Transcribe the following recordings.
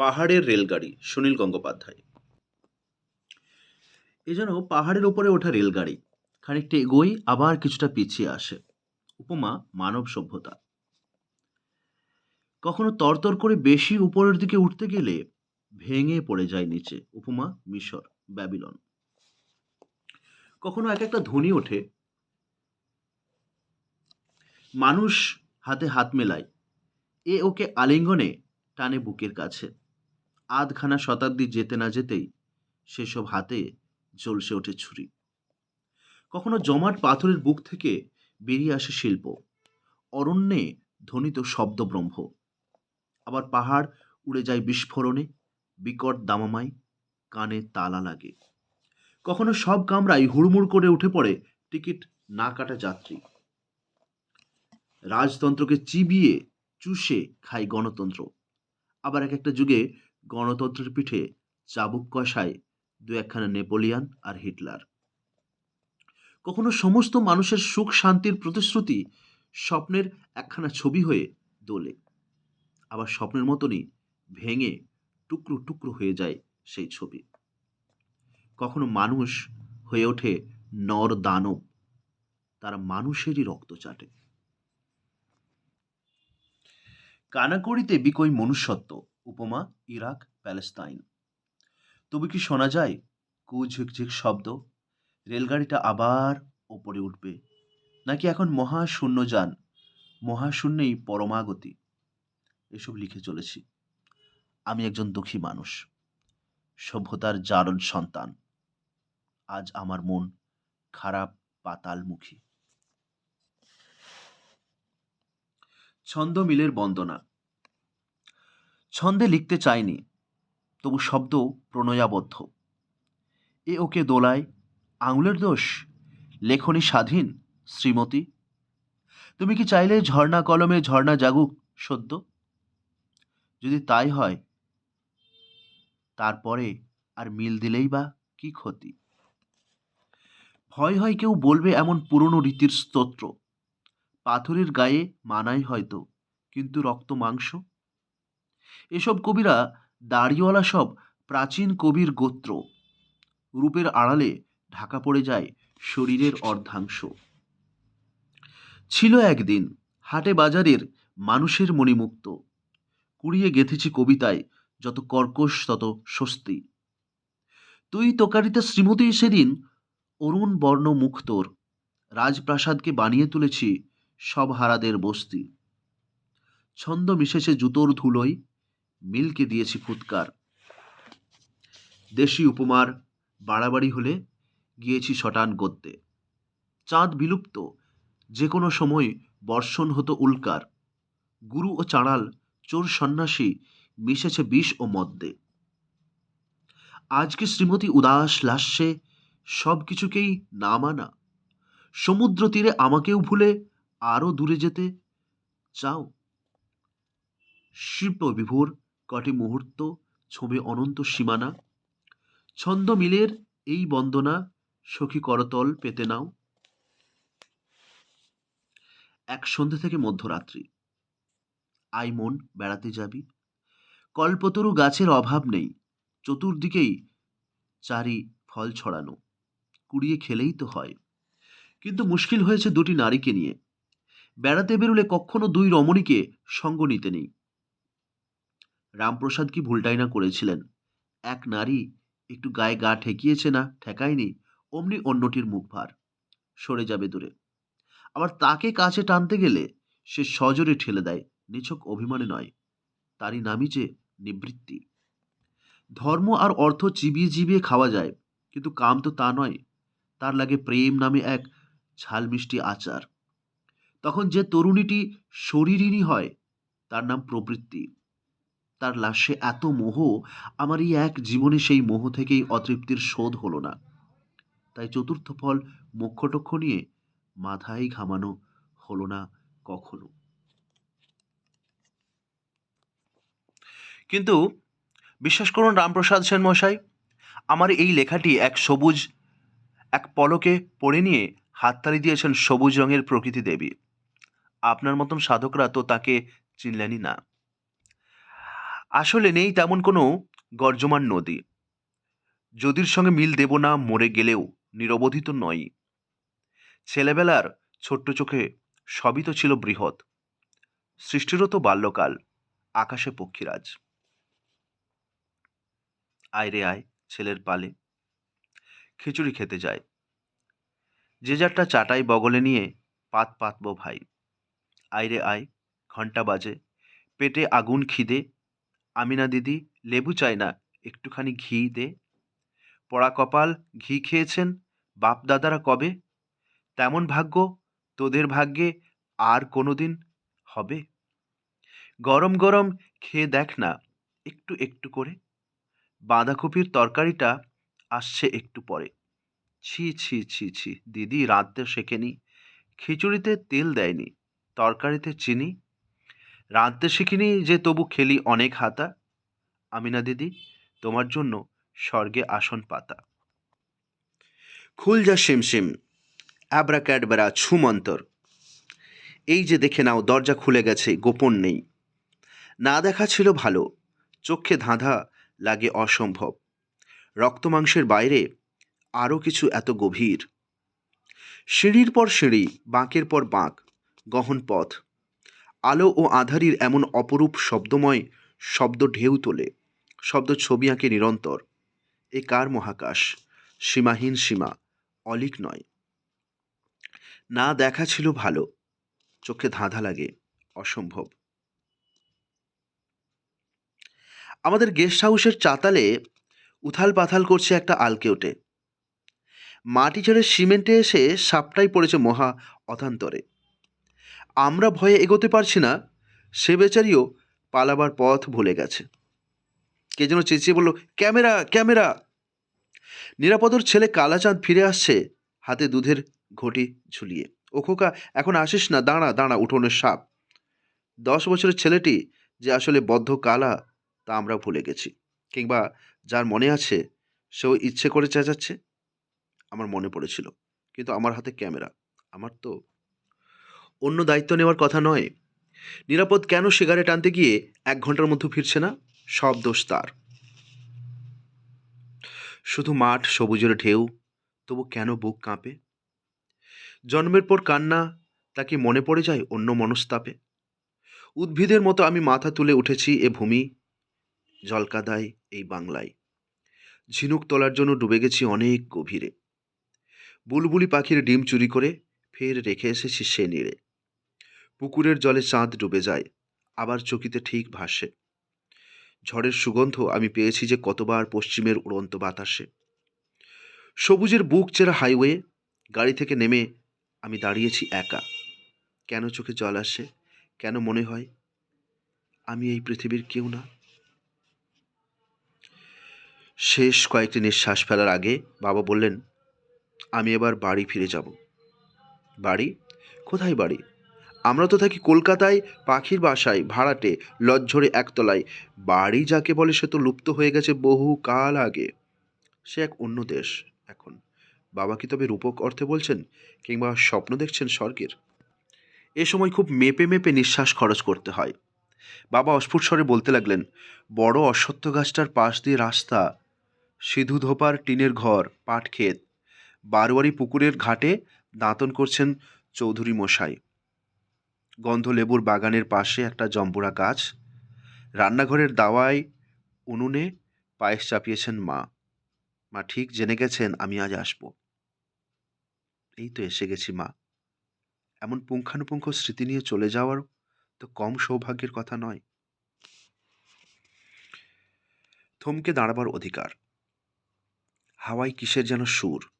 পাহাড়ের রেলগাড়ি, সুনীল গঙ্গোপাধ্যায়। এ যেন পাহাড়ের ওপরে ওঠা রেলগাড়ি, খানিকটা এগোই, আবার কিছুটা পিছিয়ে আসে। উপমা, মানব সভ্যতা। কখনো তরতর করে বেশি উপরের দিকে উঠতে গেলে ভেঙে পড়ে যায় নিচে। উপমা, মিশর, ব্যাবিলন। কখনো এক একটা ধ্বনি ওঠে। মানুষ হাতে হাত মেলায়। এ ওকে আলিঙ্গনে টানে বুকের কাছে। আধখানা শতাব্দী যেতে না যেতেই সেসব হাতে জ্বলসে ওঠে ছুরি। কখনো জমাট পাথরের বুক থেকে বেরিয়ে আসে শিল্প, অরণ্যে ধ্বনিত শব্দব্রহ্ম। আবার পাহাড় উড়ে যায় বিস্ফোরণে, বিকট দামামায় কানে তালা লাগে। কখনো সব কামরাই হুড়মুড় করে উঠে পড়ে টিকিট না কাটা যাত্রী। রাজতন্ত্রকে চিবিয়ে চুষে খায় গণতন্ত্র। আবার এক একটা যুগে গণতন্ত্রের পিঠে চাবুক কষায় দু একখানা নেপোলিয়ান আর হিটলার। কখনো সমস্ত মানুষের সুখ শান্তির প্রতিশ্রুতি স্বপ্নের একখানা ছবি হয়ে দোলে। আবার স্বপ্নের মতনই ভেঙে টুকরো টুকরো হয়ে যায় সেই ছবি। কখনো মানুষ হয়ে ওঠে নর দানব, তারা মানুষেরই রক্ত চাটে। কানাকড়িতে বিকই মনুষ্যত্ব উপমা, ইরাক, প্যালেস্তাইন। তবে কি শোনা যায় কু ঝিকঝিক শব্দ? রেলগাড়িটা আবার ওপরে উঠবে। নাকি এখন মহাশূন্যযান মহাশূন্যেই পরমাগতি। এসব লিখে চলেছি। আমি একজন দুঃখী মানুষ। সভ্যতার জারণ সন্তান। আজ আমার মন খারাপ পাতালমুখী। ছন্দ মিলের বন্দনা। ছন্দে লিখতে চাইনি, তবু শব্দ প্রণয়াবদ্ধ। এ ওকে দোলায়, আঙুলের দোষ? লেখনী স্বাধীন, শ্রীমতী। তুমি কি চাইলে ঝর্ণা কলমে ঝর্ণা জাগুক, সদ্য? যদি তাই হয়, তারপরে আর মিল দিলেই বা কি ক্ষতি? ভয় হয় কেউ বলবে এমন পুরনো রীতির স্তোত্র। পাথরের গায়ে মানাই হয়তো, কিন্তু রক্ত মাংস? এসব কবিরা দাড়িওয়ালা সব প্রাচীন কবির গোত্র। রূপের আড়ালে ঢাকা পড়ে যায় শরীরের অর্ধাংশ। ছিল একদিন হাটে বাজারের মানুষের মণিমুক্ত। কুড়িয়ে গেথেছি কবিতায় যত কর্কশ, তত স্বস্তি। তুই তোকারিতা শ্রীমতী সেদিন অরুণ বর্ণ মুখ তোর রাজপ্রাসাদকে বানিয়ে তুলেছি সব হারাদের বস্তি। ছন্দ মিশেছে জুতোর ধুলোয় মিলকে দিয়েছি ফুৎকার। দেশি উপমার বাড়াবাড়ি হলে গিয়েছি শটান গদ্যে চাঁদ বিলুপ্ত যে কোনো সময় বর্ষণ হতো উল্কার। গুরু ও চাঁড়াল, চোর সন্ন্যাসী মিশেছে বিষ ও মদ্যে। আজকে শ্রীমতী উদাস লাস্যে সব কিছুকেই না মানা। সমুদ্র তীরে আমাকেও ভুলে আরও দূরে যেতে চাও। শিল্প বিভোর কটি মুহূর্ত, ছবি অনন্ত সীমানা। ছন্দ মিলের এই বন্দনা, সখী করতল পেতে নাও। এক সন্ধে থেকে মধ্যরাত্রি। আই মন বেড়াতে যাবি। কল্পতরু গাছের অভাব নেই। চতুর্দিকেই চারি ফল ছড়ানো। কুড়িয়ে খেলেই তো হয়। কিন্তু মুশকিল হয়েছে দুটি নারীকে নিয়ে। বেড়াতে বেরুলে কখনো দুই রমণীকে সঙ্গ নিতে নেই। রামপ্রসাদ কি ভুলটাই না করেছিলেন? এক নারী একটু গায়ে গা ঠেকিয়েছে না, ঠেকায়নি? অমনি অন্যটির মুখ ভার। সরে যাবে দূরে। আবার তাকে কাছে টানতে গেলে সে সজোরে ঠেলে দেয়, নিছক অভিমানে নয়। তারই নামই যে নিবৃত্তি। ধর্ম আর অর্থ চিবিয়ে চিবিয়ে খাওয়া যায়, কিন্তু কাম তো তা নয়। তার লাগে প্রেম নামে এক ঝাল মিষ্টি আচার। তখন যে তরুণীটি শরীরিনী হয়, তার নাম প্রবৃত্তি। তার লাশে এত মোহ আমার এই এক জীবনে সেই মোহ থেকেই অতৃপ্তির শোধ হলো না। তাই চতুর্থ ফল মোক্ষটক্ষ নিয়ে মাথায় ঘামানো হলো না কখনো। কিন্তু বিশ্বাস করুন রামপ্রসাদ সেন মশাই, আমার এই লেখাটি এক সবুজ, এক পলকে পড়ে নিয়ে হাততালি দিয়েছেন সবুজ রঙের প্রকৃতি দেবী। আপনার মতন সাধকরা তো তাকে চিনলেনই না। আসলে নেই তেমন কোনো গর্জমান নদী। যদির সঙ্গে মিল দেব না, মরে গেলেও নিরবধিত নয়। ছেলেবেলার ছোট্ট চোখে সবই তো ছিল বৃহৎ। সৃষ্টিরও তো বাল্যকাল, আকাশে পক্ষীরাজ। আয় রে আয়, ছেলের পালে। খিচুড়ি খেতে যায়। যে যারটা চাটাই বগলে নিয়ে পাত পাতব ভাই। আয় রে আয় ঘণ্টা বাজে। পেটে আগুন খিদে আমিনা দিদি, লেবু চাই না, একটুখানি ঘি দে। পড়া কপাল, ঘি খেয়েছেন, বাপ দাদারা কবে? তেমন ভাগ্য, তোদের ভাগ্যে আর কোনোদিন হবে? গরম গরম খেয়ে দেখ না, একটু একটু করে। বাঁধাকপির তরকারিটা আসছে একটু পরে। ছি ছি ছি ছি, দিদি রাঁধতে শেখেনি। খিচুড়িতে তেল দেয়নি, তরকারিতে চিনি রাঁধতে শিখিনি যে তবু খেলি অনেক হাতা। আমিনা দিদি, তোমার জন্য স্বর্গে আসন পাতা। খুল যা শিমশিম অ্যাবরা ক্যাডবেরা ছুমন্তর। এই যে দেখে নাও, দরজা খুলে গেছে, গোপন নেই। না দেখা ছিল ভালো, চোখে ধাঁধা লাগে অসম্ভব। রক্তমাংসের বাইরে আরও কিছু এত গভীর। সিঁড়ির পর সিঁড়ি, বাঁকের পর বাঁক, গহন পথ। আলো ও আধারির এমন অপরূপ শব্দময় শব্দ ঢেউ তোলে, শব্দ ছবি আঁকে নিরন্তর। এ কার মহাকাশ? সীমাহীন সীমা, অলিক নয়। না দেখা ছিল ভালো, চোখে ধাঁধা লাগে, অসম্ভব। আমাদের গেস্ট হাউসের চাতালে উথাল পাথাল করছে একটা আলকেওটে মাটি ছেড়ে সিমেন্টে এসে সাপটাই পড়েছে মহা অথান্তরে আমরা ভয়ে এগোতে পারছি না, সে বেচারিও পালাবার পথ ভুলে গেছে। কে যেন চেঁচিয়ে বলল, ক্যামেরা ক্যামেরা! নিরাপদর ছেলে কালাচাঁদ ফিরে আসছে হাতে দুধের ঘটি ঝুলিয়ে। ও খোকা, এখন আসিস না, দাঁড়া দাঁড়া, উঠোনের সাপ। দশ বছরের ছেলেটি যে আসলে বদ্ধ কালা, তা আমরা ভুলে গেছি। কিংবা যার মনে আছে, সেও ইচ্ছে করে চেঁচাচ্ছে? আমার মনে পড়েছিল, কিন্তু আমার হাতে ক্যামেরা, আমার তো অন্য দায়িত্ব নেওয়ার কথা নয়। নিরাপদ কেন সিগারেট আনতে গিয়ে এক ঘণ্টার মধ্যে ফিরছে না? সব দোষ তার। শুধু মাঠ, সবুজের ঢেউ, তবু কেন বুক কাঁপে? জন্মের পর কান্না তাকে মনে পড়ে যায় অন্য মনস্তাপে? উদ্ভিদের মতো আমি মাথা তুলে উঠেছি এ ভূমি, জলকাদায় এই বাংলায়। ঝিনুক তোলার জন্য ডুবে গেছি অনেক গভীরে। বুলবুলি পাখির ডিম চুরি করে ফের রেখে এসেছি সে নিড়ে। পুকুরের জলে চাঁদ ডুবে যায়, আবার চকিতে ঠিক ভাসে। ঝড়ের সুগন্ধ আমি পেয়েছি যে কতবার পশ্চিমের উড়ন্ত বাতাসে। সবুজের বুক চেরা হাইওয়ে, গাড়ি থেকে নেমে আমি দাঁড়িয়েছি একা। কেন চোখে জল আসে? কেন মনে হয় আমি এই পৃথিবীর কেউ না? শেষ কয়েকটি নিঃশ্বাস ফেলার আগে বাবা বললেন, আমি এবার বাড়ি ফিরে যাব। বাড়ি? কোথায় বাড়ি? আমরা তো থাকি কলকাতায়, পাখির বাসায়, ভাড়াটে, লজ্জরে একতলায়। বাড়ি যাকে বলে সে তো লুপ্ত হয়ে গেছে বহু কাল আগে। সে এক অন্য দেশ এখন। বাবা কি তবে রূপক অর্থে বলছেন, কিংবা স্বপ্ন দেখছেন স্বর্গের? এ সময় খুব মেপে মেপে নিঃশ্বাস খরচ করতে হয়। বাবা অস্ফুট স্বরে বলতে লাগলেন, বড় অশ্বত্থ গাছটার পাশ দিয়ে রাস্তা, সিধু ধোপার টিনের ঘর পাট ক্ষেত বারোয়ারি পুকুরের ঘাটে দাঁতন করছেন চৌধুরী মশাই। গন্ধ লেবুর বাগানের পাশে একটা জম্বুরা গাছ। রান্নাঘরের দাওয়ায় উনুনে পায়েস চাপিয়েছেন মা। মা ঠিক জেনে গেছেন, আমি আজ আসব। এই তো এসে গেছি মা। এমন পুঙ্খানুপুঙ্খ স্মৃতি নিয়ে চলে যাওয়ার তো কম সৌভাগ্যের কথা নয়। থমকে দাঁড়াবার অধিকার। হাওয়ায় কিসের যেন সুর।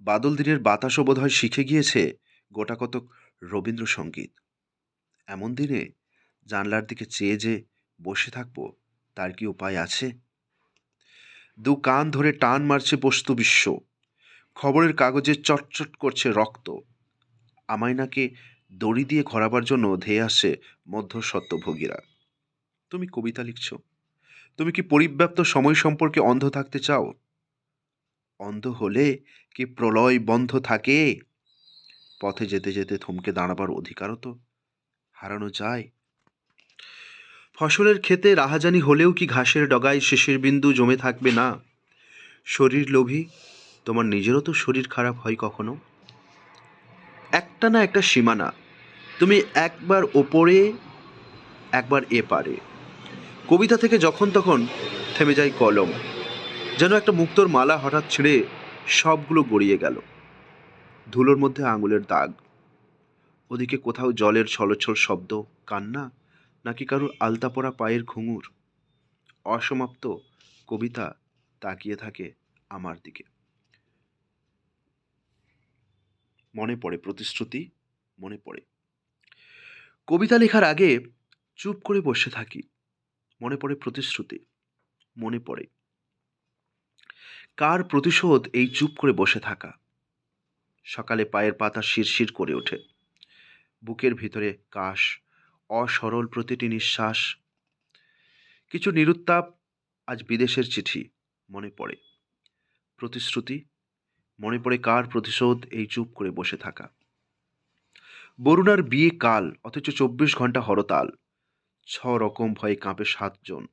বাদল দিনের বাতাসও বোধহয় শিখে গিয়েছে গোটা কতক রবীন্দ্রসঙ্গীত। এমন দিনে জানলার দিকে চেয়ে যে বসে থাকব, তার কি উপায় আছে? দু কান ধরে টান মারছে বস্তু বিশ্ব। খবরের কাগজে চটচট করছে রক্ত। আমায় নাকে দড়ি দিয়ে খরাবার জন্য ধেয়ে আসে মধ্য সত্যভোগীরা তুমি কবিতা লিখছ। তুমি কি পরিব্যাপ্ত সময় সম্পর্কে অন্ধ থাকতে চাও? অন্ধ হলে কি প্রলয় বন্ধ থাকে? পথে যেতে যেতে থমকে দাঁড়াবার অধিকারও তো। হারানো যায়। ফসলের ক্ষেতে রাহাজানি হলেও কি ঘাসের ডগায় শেষের বিন্দু জমে থাকবে না? শরীর লোভী, তোমার নিজেরও তো শরীর খারাপ হয় কখনো? একটা না একটা সীমানা, তুমি একবার ওপরে, একবার এ পারে কবিতা থেকে যখন তখন থেমে যায় কলম, যেন একটা মুক্তোর মালা হঠাৎ ছিঁড়ে সবগুলো গড়িয়ে গেল। ধুলোর মধ্যে আঙুলের দাগ ওদিকে কোথাও জলের ছলছল শব্দ, কান্না, নাকি কারুর আলতা পরা পায়ের ঘুঙুর। অসমাপ্ত কবিতা তাকিয়ে থাকে আমার দিকে। মনে পড়ে প্রতিশ্রুতি, মনে পড়ে। কবিতা লেখার আগে চুপ করে বসে থাকি। মনে পড়ে প্রতিশ্রুতি, মনে পড়ে। কার প্রতিশোধ এই চুপ করে বসে থাকা? সকালে পায়ের পাতা শিরশির করে ওঠে। বুকের ভিতরে কাশ, অসরল প্রতিটি নিঃশ্বাস। কিছু নিরুত্তাপ আজ বিদেশের চিঠি মনে পড়ে। প্রতিশ্রুতি, মনে পড়ে কার প্রতিশোধ এই চুপ করে বসে থাকা। বরুণার বিয়ে কাল, অথচ চব্বিশ ঘণ্টা হরতাল। ছ রকম ভয়ে কাঁপে সাতজন।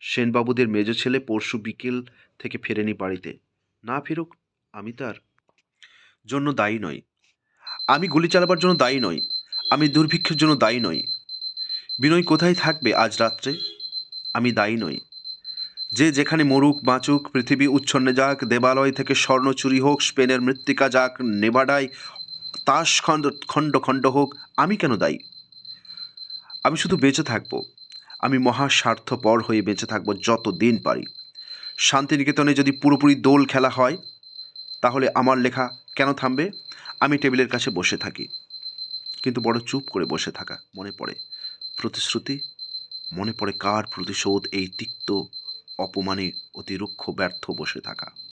সেনবাবুদের মেজ ছেলে পরশু বিকেল থেকে ফেরেনি বাড়িতে। না ফেরুক, আমি তার জন্য দায়ী নই। আমি গুলি চালাবার জন্য দায়ী নই। আমি দুর্ভিক্ষের জন্য দায়ী নই। বিনয় কোথায় থাকবে আজ রাত্রে? আমি দায়ী নই। যে যেখানে মরুক, বাঁচুক, পৃথিবী উচ্ছন্নে যাক, দেবালয় থেকে স্বর্ণ চুরি হোক, স্পেনের মৃত্তিকা যাক, নেভাডায় তাস খণ্ড খণ্ড খণ্ড হোক, আমি কেন দায়ী? আমি শুধু বেঁচে থাকব। আমি মহা স্বার্থপর হয়ে বেঁচে থাকব যত দিন পারি। শান্তিনিকেতনে যদি পুরোপুরি দোল খেলা হয়, তাহলে আমার লেখা কেন থামবে? আমি টেবিলের কাছে বসে থাকি। কিন্তু বড় চুপ করে বসে থাকা মনে পড়ে। প্রতিশ্রুতি? মনে পড়ে কার প্রতিশোধ এই তিক্ত অপমানে অতিরুক্ষ ব্যর্থ বসে থাকা।